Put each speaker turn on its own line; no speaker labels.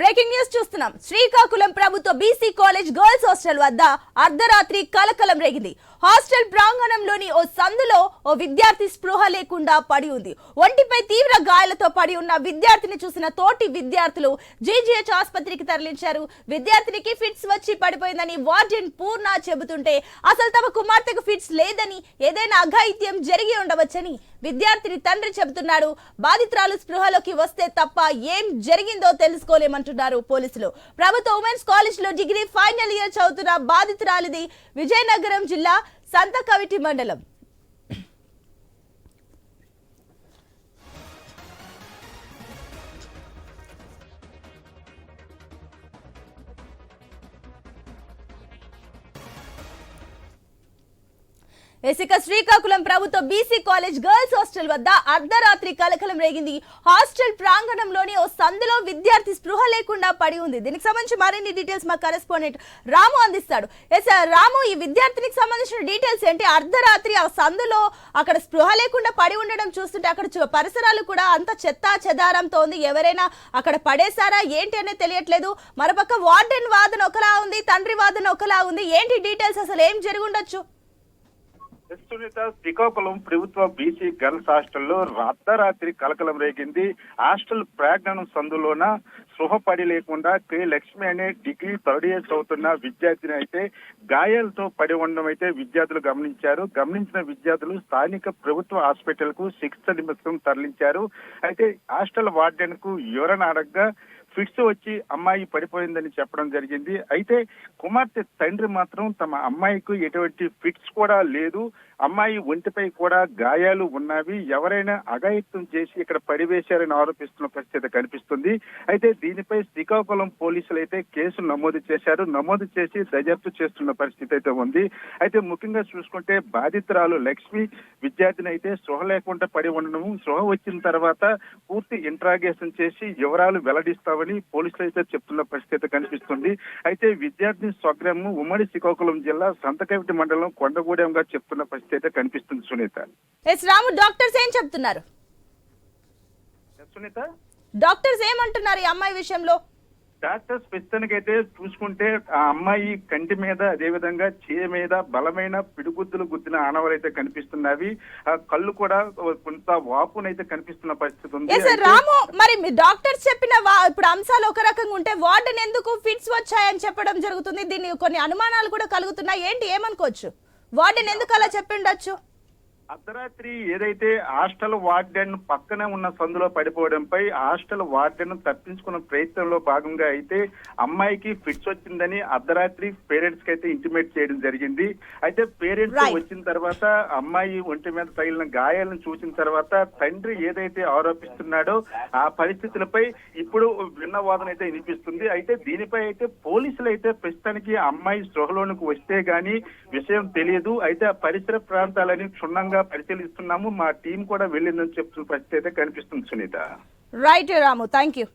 Breaking news చూస్తున్నాం. శ్రీకాకుళం ప్రభుత్వ BC college girls hostel వద్ద అర్ధరాత్రి కలకలం రేగింది. హాస్టల్ ప్రాంగణంలోని ఓ సందులో ఓ విద్యార్థి స్పృహ లేకుండా పడి ఉంది. ఒంటిపై తీవ్ర గాయాలతో పడి ఉన్న విద్యార్థిని చూసిన తోటి విద్యార్థులు జీజీహెచ్ ఆసుపత్రికి తరలించారు. విద్యార్థినికి ఫిట్స్ వచ్చి పడిపోయిందని వార్డెన్ పూర్ణ చెబుతుంటే అసలు తమ కుమార్తెకు ఫిట్స్ లేదని ఏదైనా అఘాయిత్యం జరిగి ఉండవచ్చని విద్యార్థిని తండ్రి చెబుతున్నాడు. బాధితురాలు స్పృహలోకి వస్తే తప్ప ఏం జరిగిందో తెలుసుకోలేమంటున్నారు పోలీసులు. ప్రభుత్వ ఉమెన్స్ కాలేజ్లో డిగ్రీ ఫైనల్ ఇయర్ చదువుతున్న బాధితురాలిది విజయనగరం జిల్లా సంతకవిటి మండలం. ఇసుక శ్రీకాకుళం ప్రభుత్వ బీసీ కాలేజ్ గర్ల్స్ హాస్టల్ వద్ద అర్ధరాత్రి కలకలం రేగింది. హాస్టల్ ప్రాంగణంలోని ఓ సందులో విద్యార్థి స్పృహ లేకుండా పడి ఉంది. దీనికి సంబంధించి మరిన్ని డీటెయిల్స్ మా కరెస్పాండెంట్ రాము అందిస్తాడు. ఎస్ రాము ఈ విద్యార్థినికి సంబంధించిన డీటెయిల్స్ ఏంటి? అర్ధరాత్రి ఆ సందులో అక్కడ స్పృహ లేకుండా పడి ఉండడం చూస్తుంటే అక్కడ పరిసరాలు కూడా అంత చెత్త చెదారంతో ఉంది. ఎవరైనా అక్కడ పడేశారా? ఏంటి అనేది తెలియట్లేదు. మరోపక్క వార్డెన్ వాదన ఒకలా ఉంది తండ్రి వాదన ఒకలా ఉంది. ఏంటి డీటెయిల్స్? అసలు ఏం జరిగి ఉండొచ్చు?
సునీత శ్రీకాకుళం ప్రభుత్వ బీసీ గర్ల్స్ హాస్టల్లో అర్ధరాత్రి కలకలం రేగింది. హాస్టల్ ప్రాంగణం సందులోన స్పృహపడి లేకుండా కే. లక్ష్మి అనే డిగ్రీ థర్డ్ ఇయర్ చదువుతున్న విద్యార్థిని అయితే గాయాలతో పడి ఉండడం అయితే విద్యార్థులు గమనించారు. గమనించిన విద్యార్థులు స్థానిక ప్రభుత్వ హాస్పిటల్కు చికిత్స నిమిత్తం తరలించారు. అయితే హాస్టల్ వార్డెన్కు యూరన్ అడగ్గా ఫిట్స్ వచ్చి అమ్మాయి పడిపోయిందని చెప్పడం జరిగింది. అయితే కుమార్తె తండ్రి మాత్రం తమ అమ్మాయికి ఎటువంటి ఫిట్స్ కూడా లేదు. అమ్మాయి ఒంటిపై కూడా గాయాలు ఉన్నవి ఎవరైనా అఘాయిత్యం చేసి ఇక్కడ పడివేశారని ఆరోపిస్తున్న పరిస్థితి కనిపిస్తుంది. అయితే దీనిపై శ్రీకాకుళం పోలీసులు అయితే కేసు నమోదు చేశారు. నమోదు చేసి దర్యాప్తు చేస్తున్న పరిస్థితి అయితే ఉంది. అయితే ముఖ్యంగా చూసుకుంటే బాధితురాలు లక్ష్మి విద్యార్థిని అయితే స్పృహ లేకుండా పడి ఉండడం స్పృహ వచ్చిన తర్వాత పూర్తి ఇంట్రాగేషన్ చేసి వివరాలు వెల్లడిస్తామని పోలీసులు అయితే చెప్తున్న పరిస్థితి కనిపిస్తుంది. అయితే విద్యార్థిని స్వగ్రామం ఉమ్మడి శ్రీకాకుళం జిల్లా సంతకవిటి మండలం కొండగూడెంగా చెప్తున్న పరిస్థితి అయితే కనిపిస్తుంది సునీత.
ఎస్ రాము డాక్టర్స్ ఏం చెప్తున్నారు?
సునీత?
డాక్టర్స్ ఏమంటున్నారు ఈ అమ్మాయి విషయంలో?
డాక్టర్స్ ప్రస్తుతానికైతే చూసుకుంటే ఆ అమ్మాయి కంటి మీద అదే విధంగా చేయ మీద బలమైన పిడిగుద్దులు గుద్దిన ఆనవాలు అయితే కనిపిస్తున్నవి. ఆ కళ్ళు కూడా కొంత వాపునైతే కనిపిస్తున్న పరిస్థితి ఉంది.
ఎస్ రాము మరి మీ డాక్టర్స్ చెప్పిన వా- ఇప్పుడు అంశాలు ఒక రకంగా ఉంటే వార్డెన్ ఎందుకు ఫిట్స్ వచ్చాయని చెప్పడం జరుగుతుంది. దీన్ని కొన్ని అనుమానాలు కూడా కలుగుతున్నాయి. ఏంటి ఏమనుకోవచ్చు? వాటిని ఎందుకు అలా చెప్పిండొచ్చు?
అర్ధరాత్రి ఏదైతే హాస్టల్ వార్డెన్ పక్కనే ఉన్న సందులో పడిపోవడంపై హాస్టల్ వార్డెన్ తప్పించుకున్న ప్రయత్నంలో భాగంగా అయితే అమ్మాయికి ఫిట్స్ వచ్చిందని అర్ధరాత్రి పేరెంట్స్కి అయితే ఇంటిమేట్ చేయడం జరిగింది. అయితే పేరెంట్స్. వచ్చిన తర్వాత అమ్మాయి ఒంటి మీద తగిలిన గాయాలను చూసిన తర్వాత తండ్రి ఏదైతే ఆరోపిస్తున్నాడో ఆ పరిస్థితులపై ఇప్పుడు భిన్న వాదన అయితే వినిపిస్తుంది. అయితే దీనిపై అయితే పోలీసులు అయితే ప్రస్తుతానికి అమ్మాయి స్పృహలోనికి వస్తే గానీ విషయం తెలియదు. అయితే ఆ పరిసర ప్రాంతాలని క్షుణ్ణంగా పరిశీలిస్తున్నాము. మా టీం కూడా వెళ్ళిందని చెప్తున్న పరిస్థితి అయితే కనిపిస్తుంది Sunitha.
Right Ramu thank you